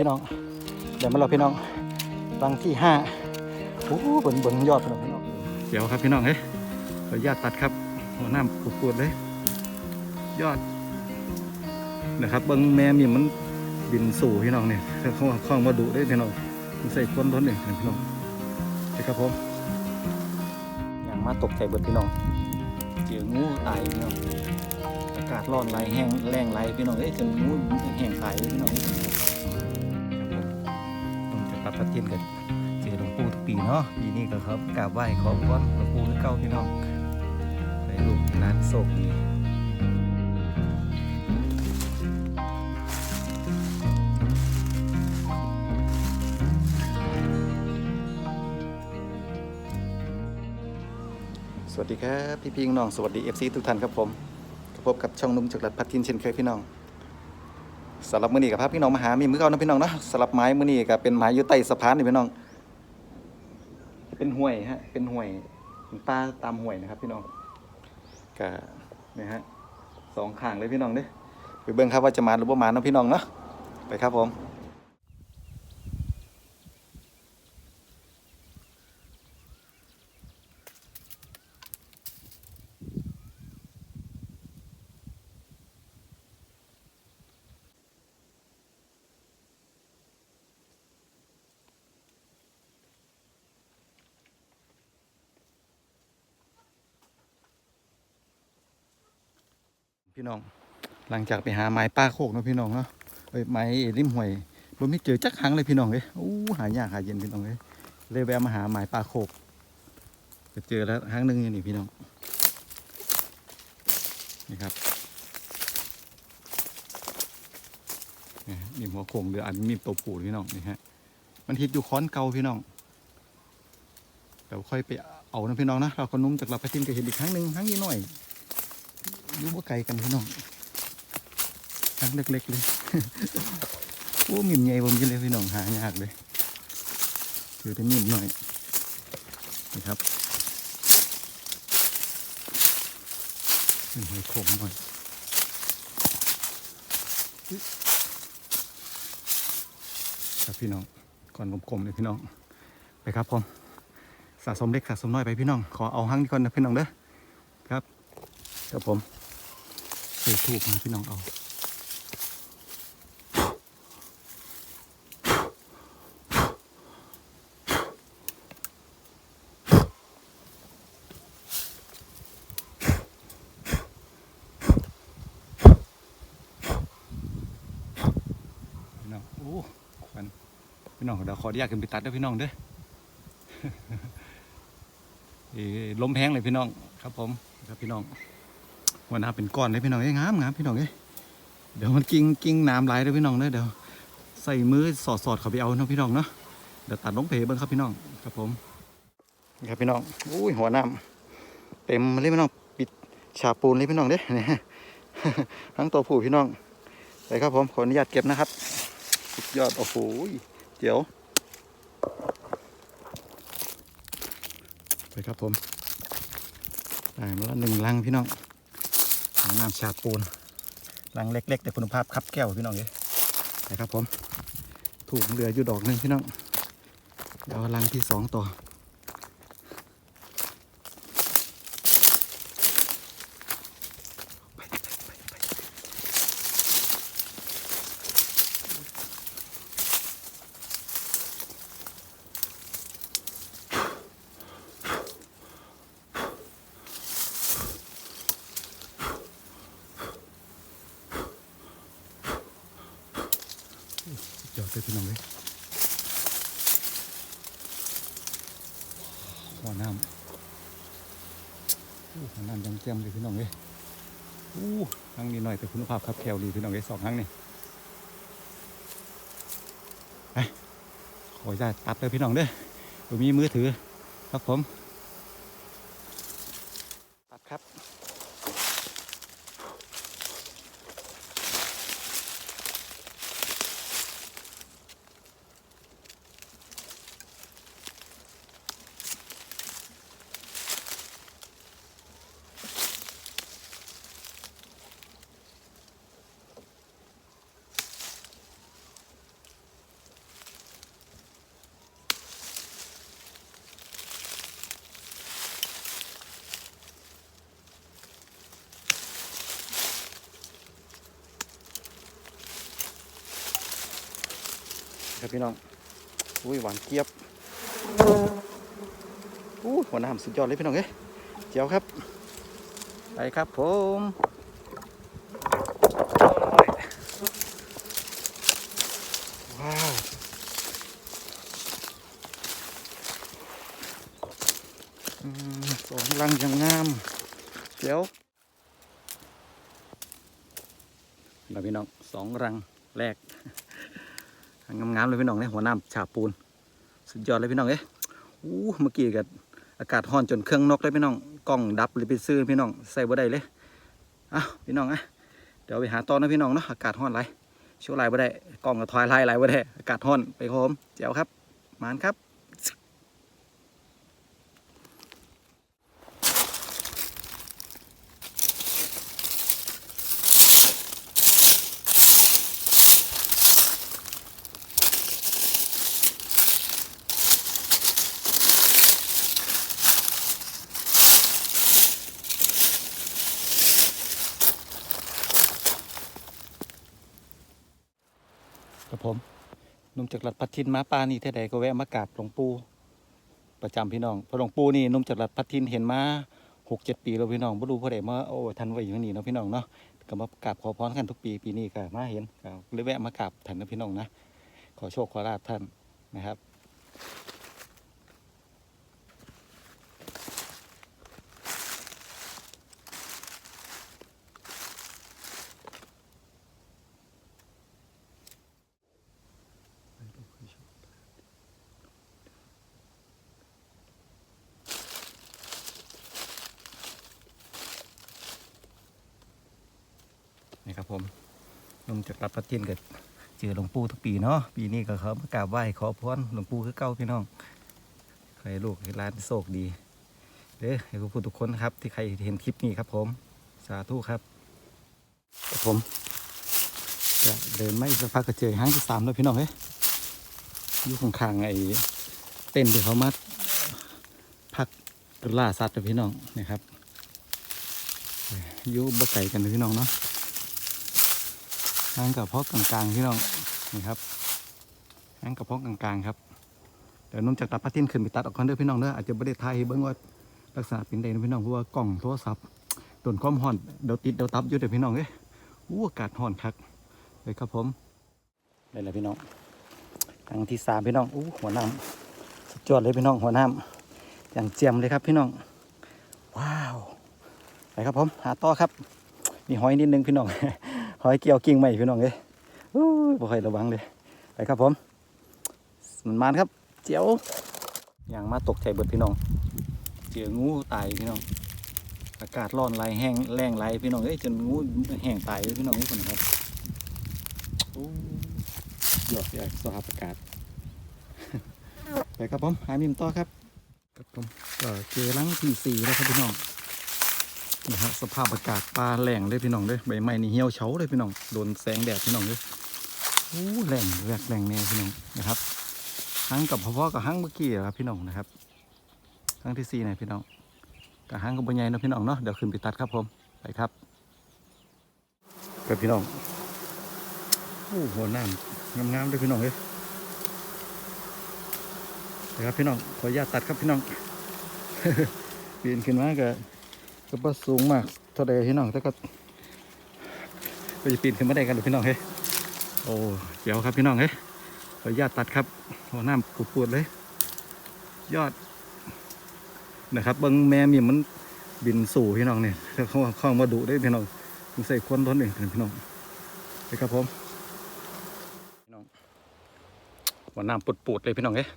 พี่น้องเดี๋ยวมาเราพี่น้องรังที่ห้าโอ้โหเบิ่งเบิ่งยอดพี่น้องพี่น้องเดี๋ยวครับพี่น้องเฮ้ยขออนุญาตตัดครับหัวน้ำปูดๆเลย ยอดนะครับเบิ่งแม่นี่มันบินสู่พี่น้องเนี่ยเขาเข้ามาดูได้พี่น้องมันใส่ก้นร้นเนี่ยพี่น้องเดี๋ยวครับผมอย่างมาตกใจเบิดพี่น้องเจองูตายพี่น้องอากาศร้อนไหลแห้งแรงไหลพี่น้องเอ้ยจนงูแห้งตายเลยพี่น้อง เอ้ยผมจะปรับปฏิทินกันเจอหลวงปู่ทุกปีเนาะปีนี้ก็ครับกราบไหว้ขอพรหลวงปู่คือเก่าพี่น้องให้ลูกหลานโชคดีสวัสดีครับ พี่พี่น้อง สวัสดีเอฟซีทุกท่านครับผมพบกับช่องนุ่มจากรัดพัดทินเช่นเคยพี่น้อง สำหรับมือนี้กับพาพี่น้องมาหา มีมือเก่านะพี่น้องเนาะสำหรับไม้มือนี้ก็เป็นไม้อยู่ใต้สะพานนี่พี่น้อง เป็นห้วยฮะ เป็นห้วยเป็นป้าตามห้วยนะครับ พี่น้องก็เนี่ยฮะสองข้างเลยพี่น้องเด้อไปเบิ่งครับว่าจะมาหรือว่ามาเนาะพี่น้องเนาะไปครับผม พี่น้อง หลังจากไปหาไม้ป้าโคกเนาะพี่น้องเนาะเอ้ยไม้ริมห้วยผมไม่เจอจักครั้งเลยพี่น้องเลยโอ้หายากหายเย็นพี่น้องเลยเลยแวะมาหาไม้ป้าโคกไปเจอแล้วครั้งหนึ่งอยู่นี่พี่น้องนี่ครับนี่หัวโขงเรืออันมีตัวปูพี่น้องนี่ฮะมันทิดอยู่ค้อนเก่าพี่น้องเดี๋ยวค่อยไปเอานะพี่น้องนะเราก็นุ่มจากเราไปทิ้งก็เห็นอีกครั้งหนึ่งครั้งนี้หน่อย อยุ่ว่ไกลกันพี่น้องครั้งเล็กๆเลยโอ้มิมใหญ่ผมกินเลยพี่น้องหายากเลยเจอแต่มิมหน่อยนี่ครับนี่หอยขมหน่อยครับพี่น้องก่อนกลมๆเลยพี่น้องไปครับผมสะสมเล็กสะสมน้อยไปพี่น้อง ขอเอาหั่งก่อนนะพี่น้องเด้อครับครับผม เสือถูกนะพี่น้องเอาพี่น้องโอ้ควันพี่น้องเดี๋ยวขออนุญาตขึ้นไปตัดด้วยพี่น้องเด้อเอ้ยลมแห้งเลยพี่น้องครับผมครับพี่น้อง หัวหน้าเป็นก้อนเลยพี่น้องเอ้ยงามงามพี่น้องเอ้ยเดี๋ยวมันกิ้งกิ้งน้ำไหลเลยพี่น้องเด้อเดี๋ยวใส่มือสอดสอดเขาไปเอาเนาะพี่น้องเนาะเดี๋ยวตัดลงเพเบิ้งครับพี่น้องครับผมครับพี่น้องอุ้ยหัวน้ำเต็มเลยพี่น้องปิดฉาปูนเลยพี่น้องเด้เนี่ยทั้งตัวผู้พี่น้องไปครับผมขออนุญาตเก็บนะครับสุดยอดโอ้โหเดี๋ยวไปครับผมได้มาแล้วหนึ่งลังพี่น้อง น้ำชาปูนลังเล็ก ๆ แต่คุณภาพครับแก้วพี่น้องเลยนะครับผมถูกเรืออยู่ดอกหนึ่งพี่น้องเดี๋ยวลังที่สองต่อ เดี๋ยวไปพี่น้องเลยหัวน้ำอู้หัวน้ำยังเต็มเลยพี่น้องเลยอู้ครั้งนี้หน่อยแต่คุณภาพครับแคลดีพี่น้องเลยสองครั้งนี่ไปขออนุญาตตัดเลยพี่น้องเด้อผมมีมือถือครับผม ครับพี่น้อง อุ้ยหวานเกียบอู้หัวหน้ำสุดยอดเลยพี่น้องเอ้ยเจียวครับ ไปครับผมว้าวสองลังอย่างงามเจียวเราพี่น้องสองรังแรก งามๆเลยพี่น้องเนี่ยหัวน้ำฉาบปูน สุดยอดเลยพี่น้องเอ้ยอู้เมื่อกี้กับอากาศห้อนจนเครื่องนกเลยพี่น้องกล้องดับเลยไปซื้อพี่น้องใส่บ่ได้เลยอ้าพี่น้องอะเดี๋ยวไปหาตอนนะพี่น้องเนาะอากาศห้อนไรช่วไรบ่ได้กล้องกับทอยไล่ไรบ่ได้อากาศห้อนไปโฮมเจ๋วครับมานครับ ครับผมนุ่มจากรัดพัดทินมาปานี่เท่าใดก็แวะมากราบหลวงปู่ประจำพี่น้องพระหลวงปู่นี่นุ่มจากรัดพัดทินเห็นมาหกเจ็ดปีแล้วพี่น้องบ่รู้เพราะใดมาโอ้ทันไว้อยู่นี่เนาะพี่น้องเนาะก็มากราบขอพรกันทุกปีปีนี้ก็มาเห็นก็เลยแวะมากราบท่านนะพี่น้องนะขอโชคขอลาภท่านนะครับ ครับผมนุ่มจากรับประเทียนเกิดเจอหลวงปู่ทุกปีเนาะปีนี้ก็เขามากราบไหว้ขอพรหลวงปู่คือเก้าพี่น้องใครลูกให้ร้านโชคดีเด้อให้ผู้ทุกคนครับ ที่ใครเห็นคลิปนี้ครับผม สาธุครับผมจะเดินไม่สักพักก็เจอห้างที่สามแล้วพี่น้องเฮ้ยอยู่ข้างๆไอ้เต้นที่เขามาพักล่าสัตว์พี่น้องนะครับอยู่บ่ไก่กันเลยพี่น้องเนาะ ห่างกับพ่อกลางๆพี่น้องนี่ครับห่างกับพ่อกลางๆครับเดี๋ยวนุ่มจากตัดพาทินขึ้นไปตัดออกคอนเด้อพี่น้องเด้ออาจจะไม่ได้ถ่ายเบิ่งว่าลักษณะเป็นใดนะพี่น้องเพราะว่ากล่องโทรศัพท์โดนความร้อนเดี๋ยวติดเดี๋ยวตับอยู่เดี๋ยวพี่น้องเอ้ยอู้อากาศร้อนคักเลยครับผมได้แล้วพี่น้องทางที่สามพี่น้องอู้หัวน้ำสุดยอดเลยพี่น้องหัวน้ำอย่างเจียมเลยครับพี่น้อง ว้าวไปครับผมหาต่อครับมีหอยนิดนึงพี่น้อง หอยเกี่ยวกิ่งใหม่พี่น้องเลยอู้ยบ่ค่อยระวังเลยไปครับผมมันมาครับ เจียวอย่างมาตกใจเบิดพี่น้อง เจองูตายพี่น้อง อากาศร้อนไหลแห้งแรงไหลพี่น้องเอ้ยจนงูแห้งตายพี่น้องนี่คนครับอู้ยอดใหญ่สภาพอากาศไปครับผมหามิมต่อครับครับผมก็เจอลังที่สี่แล้วครับพี่น้อง นี่ฮะสภาพอากาศปลาแหล่งเลยพี่น้องเลยใบไม้นี่เหี่ยวเฉาเลยพี่น้องโดนแสงแดดพี่น้องเลยโอ้แหล่งแหลกแหล่งแน่พี่น้องนะครับหังกับพ่อๆกับหังเมื่อกี้อะครับพี่น้องนะครับหังที่สี่เนี่ยพี่น้องกับหังกับบัญญัยเนะพี่น้องเนาะเดี๋ยวขึ้นไปตัดครับผมไปครับกับพี่น้องโอ้หัวน้ำงามๆเลยพี่น้องเลยไปครับพี่น้องขออนุญาตตัดครับพี่น้องเปีนขึ้นมาก็ ก็บ่สูงมากเท่าใดพี่น้องแต่ก็ก็จะปีนขึ้นมาได้กันเลยพี่น้องเฮ้ยโอ้เดี๋ยวครับพี่น้องเฮ้ยขออนุญาตตัดครับหัวน้ำปวดๆเลย ยอดนะครับบิ้งแม่มีมันบินสู่พี่น้องเนี่ยเขาเข้ามาดุได้พี่น้องต้องใส่ควนทนเองพี่น้องไปครับผมพี่น้องหัวน้ำปูดปวดๆเลยพี่น้องเฮ้ย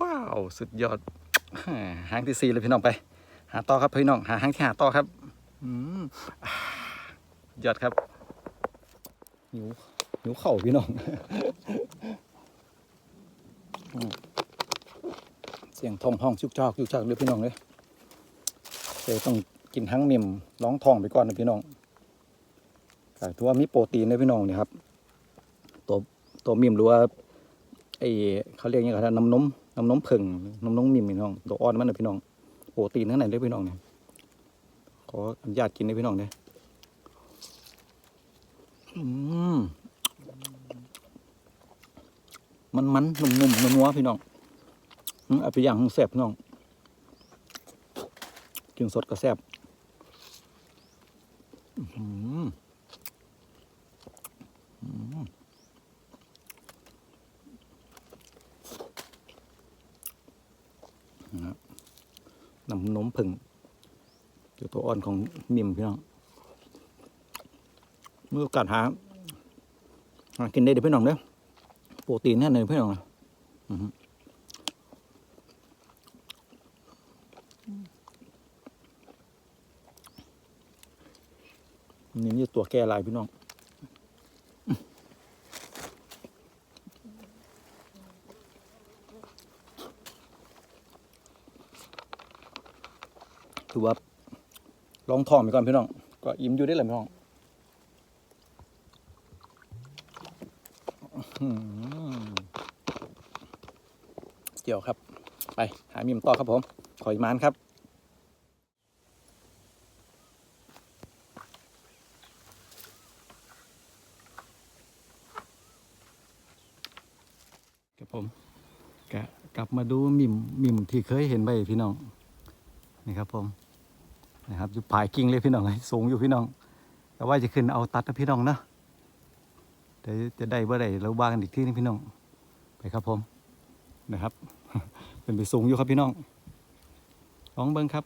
ว้าว สุดยอดหางที่สี่เลยพี่น้องไป หาต่อครับพี่น้องหาหางที่หาต่อครับอยอดครับหิวหิวเข่าพี่น้องเสียงทองห้องชุกจอกชุกจอกเลยพี่น้องเลยเลยต้องกินทั้งมิ่มร้องทองไปก่อนนะพี่น้องถือว่ามีโปรตีนนะพี่น้องเนี่ยครับตัวตัวมิ่มหรือว่าไอเขาเรียกยังไงครับน้ำนมน้ำนมผึ่งน้ำนมมิ่มพี่น้องตัวอ่อนมันนะพี่น้อง โปรตีนข้างในเลยพี่น้องเนี่ยขออนุญาตกินเลยพี่น้องเนี่ยมันมันนุ่มนุ่มนัวพี่น้องอืมเอาไปย่างแซ่บพี่น้อง กินสดก็แซ่บอื้อหืออืมนะครับ น้ำนมผึ่งเดี๋ยวตัวอ่อนของมิมพี่น้องเมื่อโอกาสหาหากินได้เดี๋ยวพี่น้องเด้อโปรตีนแน่เลยพี่น้องนะนี่นี่ตัวแก่ลายพี่น้องือว่าลองทองไปก่อนพี่น้อง ก็อิ่มอยู่ได้เลยพี่น้องเจียวครับ ไป หามิมต่อครับผม ขออีกมานครับครับผมกะกลับมาดูมิมมิมที่เคยเห็นไปพี่น้อง นี่ครับผม นะครับอยู่ปลายกิ่งเลยพี่น้องสูงอยู่พี่น้อง แต่ว่าจะขึ้นเอาตัดนะพี่น้องนะเดี๋ยวจะได้เมื่อไหร่เราว่ากันอีกที่นึงพี่น้อง ไปครับผมนะครับ เป็นไปสูงอยู่ครับพี่น้องลองเบิ้งครับ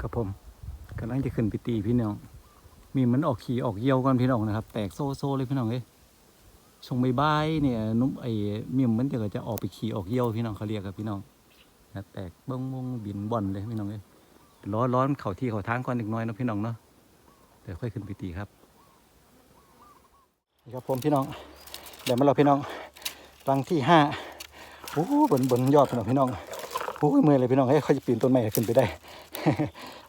ครับผมกำลังจะขึ้นไปตีพี่น้อง มีมันออกขี่ออกเยี่ยวก่อนพี่น้องนะครับ แตกโซ่โซ่เลยพี่น้องเอ้ยช่วงบ่ายๆเนี่ยนุ่มไอ้มิมมันจะจะออกไปขี่ออกเยี่ยวพี่น้องเขาเรียกครับพี่น้องแตกบ้งบงบินบ่อนเลยพี่น้องเอ้ย ร้อนร้อนเข่าที่เข่าทางก่อนอีกน้อยนะพี่น้องเนาะเดี๋ยวค่อยขึ้นไปตีครับนี่ครับผมพี่น้องเดี๋ยวมาเราพี่น้องรังที่ห้าโอ้บนบนยอดพี่น้องพี่น้องโอ้ยเมื่อยเลยพี่น้องเฮ้ยเขาจะปีนต้นไม้ขึ้นไปได้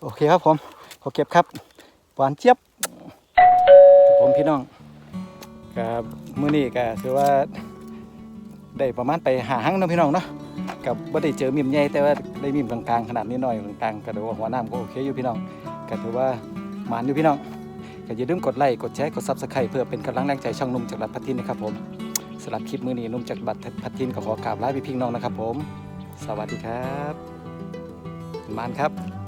โอเคครับผมขอเก็บครับหวานเจี๊ยบผมพี่น้องกับมื้อนี้ก็ถือว่าได้ประมาณไปหาหังเนาะพี่น้องเนาะ กับว่ได้เจอมิมใหญ่แต่ว่าได้มิมกลางๆขนาดนี้หน่อยกลางๆก็ถือว่าหัวน้ำก็โอเคอยู่พี่น้องก็ถือว่าหมานอยู่พี่น้องก็อย่าลืมกดไลค์กดแชร์กดซับสไครต์เพื่อเป็นกำลังแรงใจช่องนุ่มจากรัฐพัทินนะครับผมสำหรับคลิปมื้อนี้นุ่มจากบัตรพัทินก็ขอกราบลาพี่พี่น้องนะครับผม สวัสดีครับมานครับ